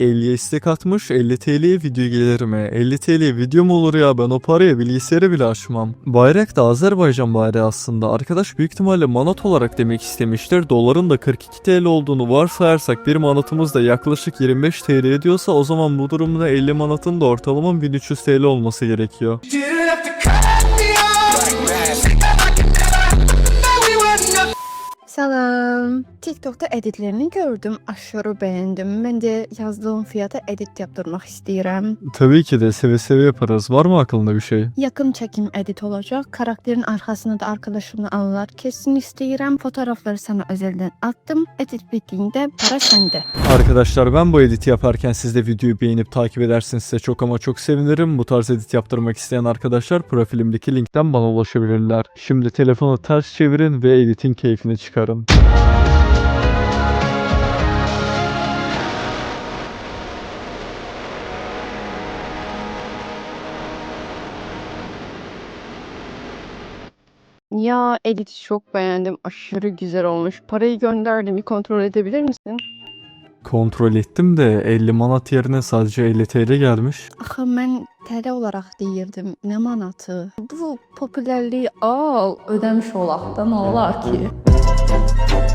50'ye istek atmış 50 TL'ye video gelir mi? 50 TL video mu olur ya ben o paraya bilgisayarı bile açmam. Bayrak da Azerbaycan bayrağı aslında. Arkadaş büyük ihtimalle manat olarak demek istemiştir. Doların da 42 TL olduğunu varsayarsak bir manatımız da yaklaşık 25 TL ediyorsa o zaman bu durumda 50 manatın da ortalama 1300 TL olması gerekiyor. Selam. TikTok'ta editlerini gördüm. Aşırı beğendim. Ben de yazdığım fiyata edit yaptırmak istiyorum. Tabii ki de seve seve yaparız. Var mı aklında bir şey? Yakın çekim edit olacak. Karakterin arkasını da arkadaşımla anılar kesin istiyorum. Fotoğrafları sana özelden attım. Edit bittiğinde para sende. Arkadaşlar ben bu editi yaparken siz de videoyu beğenip takip ederseniz size çok ama çok sevinirim. Bu tarz edit yaptırmak isteyen arkadaşlar profilimdeki linkten bana ulaşabilirler. Şimdi telefonu ters çevirin ve editin keyfini çıkarın. Ya editi çok beğendim. Aşırı güzel olmuş. Parayı gönderdim. Bir kontrol edebilir misin? Kontrol ettim de 50 manat yerine sadece 50 TL gelmiş. Axı mən TL olaraq deyirdim. Nə manatı? Bu popülərliyi al, ödəmiş olaq da nə olar ki? Thank you.